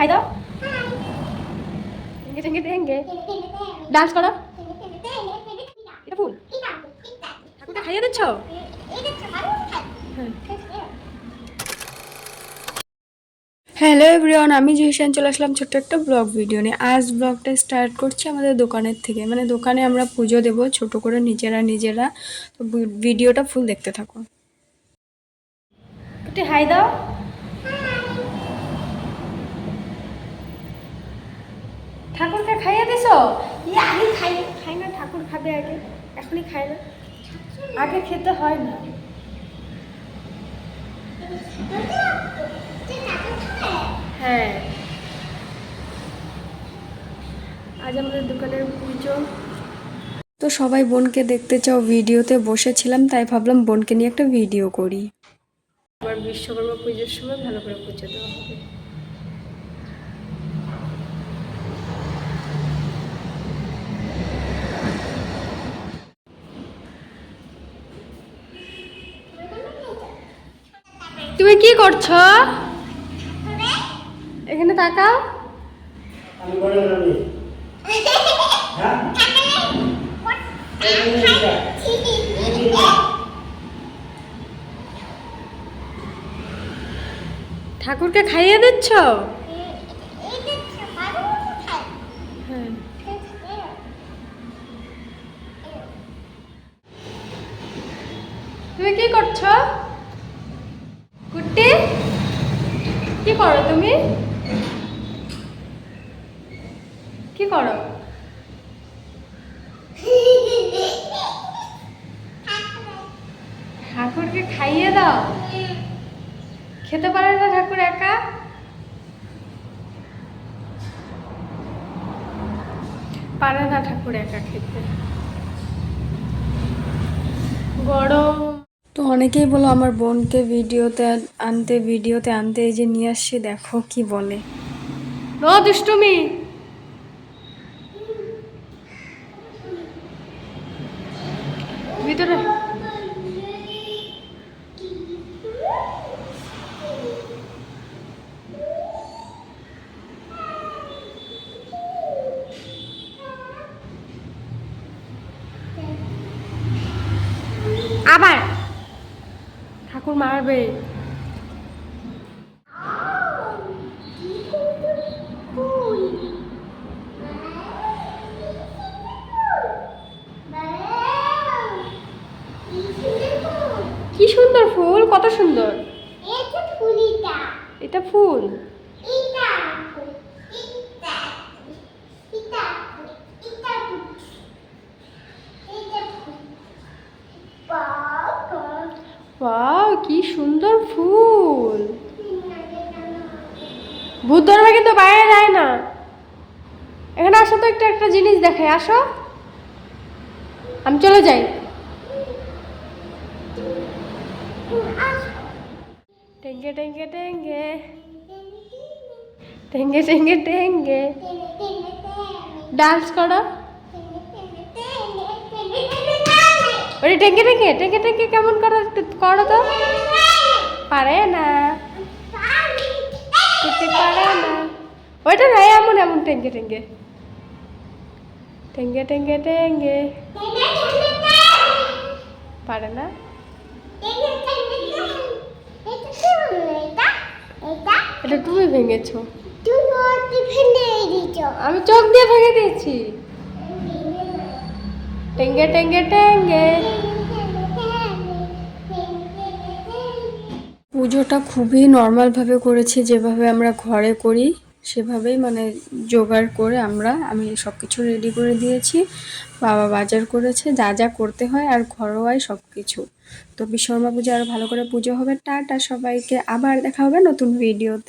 খাই দাও। টেঙ্গে টেঙ্গে ডান্স করো। এটা ফুল। ঠাকুরকে খাইয়ে দিচ্ছ? হ্যাঁ হ্যালো এভরিওয়ান আমি জিহিসান চলে আসলাম ছোট্ট একটা ব্লগ ভিডিও নিয়ে। আজ ব্লগটা স্টার্ট করছি আমাদের দোকানের থেকে। মানে দোকানে আমরা পুজো দেব ছোট করে নিজেরা নিজেরা। তো ভিডিওটা ফুল দেখতে থাকো। হাই দাও। ঠাকুরকে খাইয়ে দিছো? ইয়ে, আগে খাই খাই না ঠাকুর খাবে আগে। এখনই খাই না। আগে খেতে হয় না। হ্যাঁ। আজ আমাদের দোকানের পুজো। তো সবাই বোনকে দেখতে চাও ভিডিওতে বসেছিলাম তাই ভাবলাম বোনকে নিয়ে একটা ভিডিও করি। আবার বিশ্বকর্মা পুজোর সময় ভালো করে পুজো দেওয়া হবে। তুমি কি করছ? এখানে তাকাও। হ্যাঁ? ঠাকুরকে খাইয়ে দিচ্ছ? তুমি কি করছ? কি করো তুমি? কি করো? ঠাকুরকে খাইয়ে দাও। খেতে পারে না ঠাকুর একা? পারে না ঠাকুর একা খেতে গরম তো অনেকেই বলো আমার বোনকে ভিডিওতে আনতে ভিডিওতে আনতে এই যে নিয়ে আসছি, দেখো কি বলে। নো দুষ্টুমি। ভিতরে। আবার। ঠাকুর মারবে। কি সুন্দর ফুল কত সুন্দর। এটা ফুল। ওয়াও কি সুন্দর ফুল। ভূত ধরবে কিন্তু বাইরে যায় না। এখানে আসো তো একটা একটা জিনিস দেখে আসো। আমি চলে যাই। টেঙ্গে টেঙ্গে টেঙ্গে। টেঙ্গে টেঙ্গে টেঙ্গে। ডান্স করো। ওরে টেঙ্গে টেঙ্গে টেঙ্গে টেঙ্গে কেমন করো একটু করো তো। পারে না। করতে পারে না। ওইটা নাই এমন এমন টেঙ্গে টেঙ্গে টেঙ্গে টেঙ্গে টেঙ্গে পারে না। এটা তুমি ভেঙেছো। আমি চোখ দিয়ে ভেঙে দিয়েছি। টেঙ্গে টেঙ্গে টেঙ্গে। পুজোটা খুবই নর্মালভাবে করেছি, যেভাবে আমরা ঘরে করি, সেভাবেই মানে জোগাড় করে আমরা, আমি সব কিছু রেডি করে দিয়েছি। বাবা বাজার করেছে, যা যা করতে হয় আর ঘরোয়াই সব কিছু তো বিশ্বকর্মা পুজো আরও ভালো করে পুজো হবে। টাটা সবাইকে, আবার দেখা হবে নতুন ভিডিওতে